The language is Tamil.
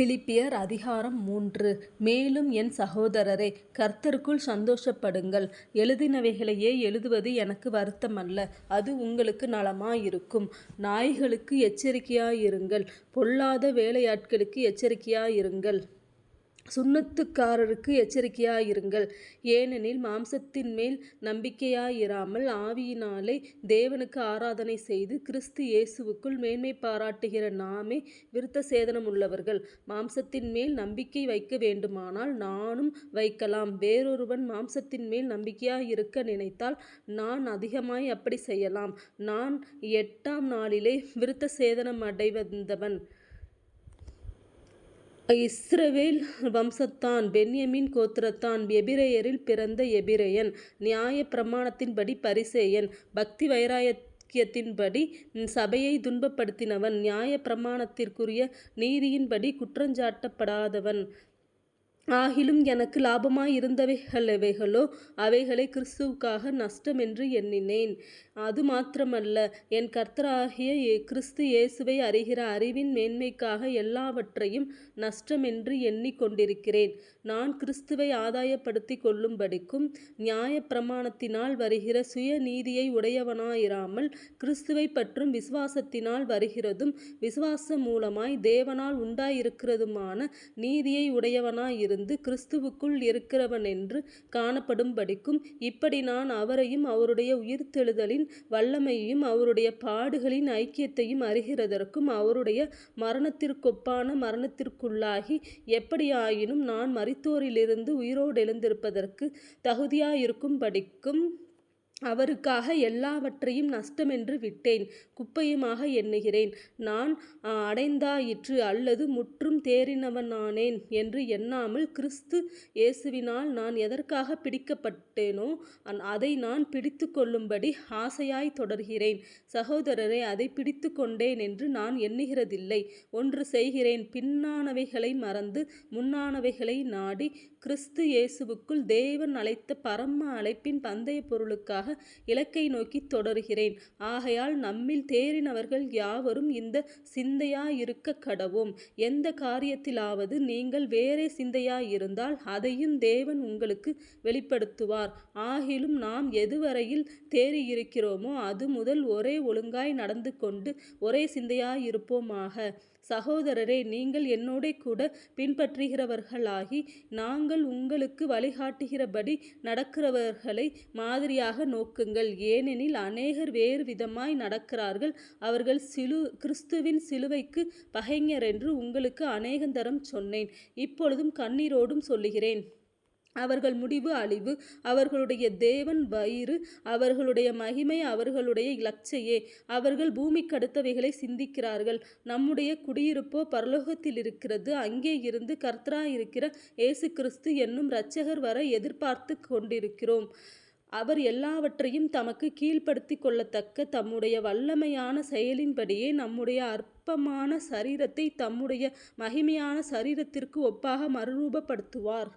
பிலிப்பியர் அதிகாரம் மூன்று. மேலும் என் சகோதரரே கர்த்தருக்குள் சந்தோஷப்படுங்கள். எழுதினவைகளையே எழுதுவது எனக்கு வருத்தமல்ல. அது உங்களுக்கு நலமாயிருக்கும். நாய்களுக்கு எச்சரிக்கையாயிருங்கள். பொல்லாத வேலையாட்களுக்கு எச்சரிக்கையாயிருங்கள். சுண்ணத்துக்காரருக்கு எச்சரிக்கையாயிருங்கள். ஏனெனில் மாம்சத்தின் மேல் நம்பிக்கையாயிராமல் ஆவியினாலே தேவனுக்கு ஆராதனை செய்து கிறிஸ்து இயேசுவுக்குள் மேன்மை பாராட்டுகிற நாமே விருத்த சேதனமுள்ளவர்கள் மாம்சத்தின் மேல் நம்பிக்கை வைக்க வேண்டுமானால் நானும் வைக்கலாம். வேறொருவன் மாம்சத்தின் மேல் நம்பிக்கையாயிருக்க நினைத்தால் நான் அதிகமாய் அப்படி செய்யலாம். நான் எட்டாம் நாளிலே விருத்த சேதனம் அடைவந்தவன் இஸ்ரவேல் வம்சத்தான் பென்யமின் கோத்திரத்தான் எபிரேயரில் பிறந்த எபிரேயன் நியாய பிரமாணத்தின்படி பரிசேயன் பக்தி வைராக்கியத்தின்படி சபையை துன்பப்படுத்தினவன் நியாய பிரமாணத்திற்குரிய நீதியின்படி குற்றஞ்சாட்டப்படாதவன். ஆகிலும் எனக்கு லாபமாயிருந்தவைகளெவைகளோ அவைகளை கிறிஸ்துவுக்காக நஷ்டம் என்று எண்ணினேன். அது மாத்திரமல்ல என் கர்த்தராகிய கிறிஸ்து இயேசுவை அறிகிற அறிவின் மேன்மைக்காக எல்லாவற்றையும் நஷ்டமென்று என்று கொண்டிருக்கிறேன். நான் கிறிஸ்துவை ஆதாயப்படுத்தி கொள்ளும்படிக்கும் நியாய பிரமாணத்தினால் வருகிற சுயநீதியை உடையவனாயிராமல் கிறிஸ்துவை பற்றும் விசுவாசத்தினால் வருகிறதும் விசுவாச மூலமாய் தேவனால் உண்டாயிருக்கிறதுமான நீதியை உடையவனாயிருந்து கிறிஸ்துவுக்குள் இருக்கிறவனென்று காணப்படும்படிக்கும் இப்படி நான் அவரையும் அவருடைய உயிர்த்தெழுதலின் வல்லமையையும் அவருடைய பாடுகளின் ஐக்கியத்தையும் அறிகிறதற்கும் அவருடைய மரணத்திற்கொப்பான மரணத்திற்குள்ளாகி எப்படியாயினும் நான் மரித்தோரிலிருந்து உயிரோடெழுந்திருப்பதற்கு தகுதியாயிருக்கும்படிக்கும் அவருக்காக எல்லாவற்றையும் நஷ்டமென்று விட்டேன் குப்பையுமாக எண்ணுகிறேன். நான் அடைந்தாயிற்று அல்லது முற்றும் தேறினவனானேன் என்று எண்ணாமல் கிறிஸ்து இயேசுவினால் நான் எதற்காகப் பிடிக்கப்பட்டேனோ அதை நான் பிடித்துக்கொள்ளும்படி ஆசையாய் தொடர்கிறேன். சகோதரரை அதை பிடித்து கொண்டேன் பிடித்துக்கொண்டேனென்று நான் எண்ணுகிறதில்லை. ஒன்று செய்கிறேன் பின்னானவைகளை மறந்து முன்னானவைகளை நாடி கிறிஸ்து இயேசுவுக்குள் தேவன் அழைத்த பரம அழைப்பின் பந்தய பொருளுக்காக இலக்கை நோக்கி தொடர்கிறேன் ஆகையால் நம்மில் தேறினவர்கள் யாவரும் இந்த சிந்தையாயிருக்க கடவும் எந்த காரியத்திலாவது நீங்கள் வேறே சிந்தையாயிருந்தால் அதையும் தேவன் உங்களுக்கு வெளிப்படுத்துவார். ஆகிலும் நாம் எதுவரையில் தேறியிருக்கிறோமோ அது முதல் ஒரே ஒழுங்காய் நடந்து கொண்டு ஒரே சிந்தையாயிருப்போமாக. சகோதரரே நீங்கள் என்னோட கூட பின்பற்றுகிறவர்களாகி நாங்கள் உங்களுக்கு வழிகாட்டுகிறபடி நடக்கிறவர்களை மாதிரியாக நோக்குங்கள். ஏனெனில் அநேகர் வேறு விதமாய் நடக்கிறார்கள் அவர்கள் சிலு கிறிஸ்துவின் சிலுவைக்கு பகைஞர் என்று உங்களுக்கு அநேகந்தரம் சொன்னேன். இப்பொழுதும் கண்ணீரோடும் சொல்லுகிறேன். அவர்கள் முடிவு அழிவு. அவர்களுடைய தேவன் வயிறு. அவர்களுடைய மகிமை அவர்களுடைய இலச்சையே. அவர்கள் பூமிக்கடுத்தவைகளைச் சிந்திக்கிறார்கள். நம்முடைய குடியிருப்போ பரலோகத்தில் இருக்கிறது அங்கே இருந்து அங்கேயிருந்து கர்த்தராயிருக்கிற இயேசு கிறிஸ்து என்னும் இரட்சகர் வர எதிர்பார்த்து கொண்டிருக்கிறோம். அவர் எல்லாவற்றையும் தமக்கு கீழ்ப்படுத்திக் கொள்ளத்தக்க தம்முடைய வல்லமையான செயலின்படியே நம்முடைய அற்பமான சரீரத்தை தம்முடைய மகிமையான சரீரத்திற்கு ஒப்பாக மறுரூபப்படுத்துவார்.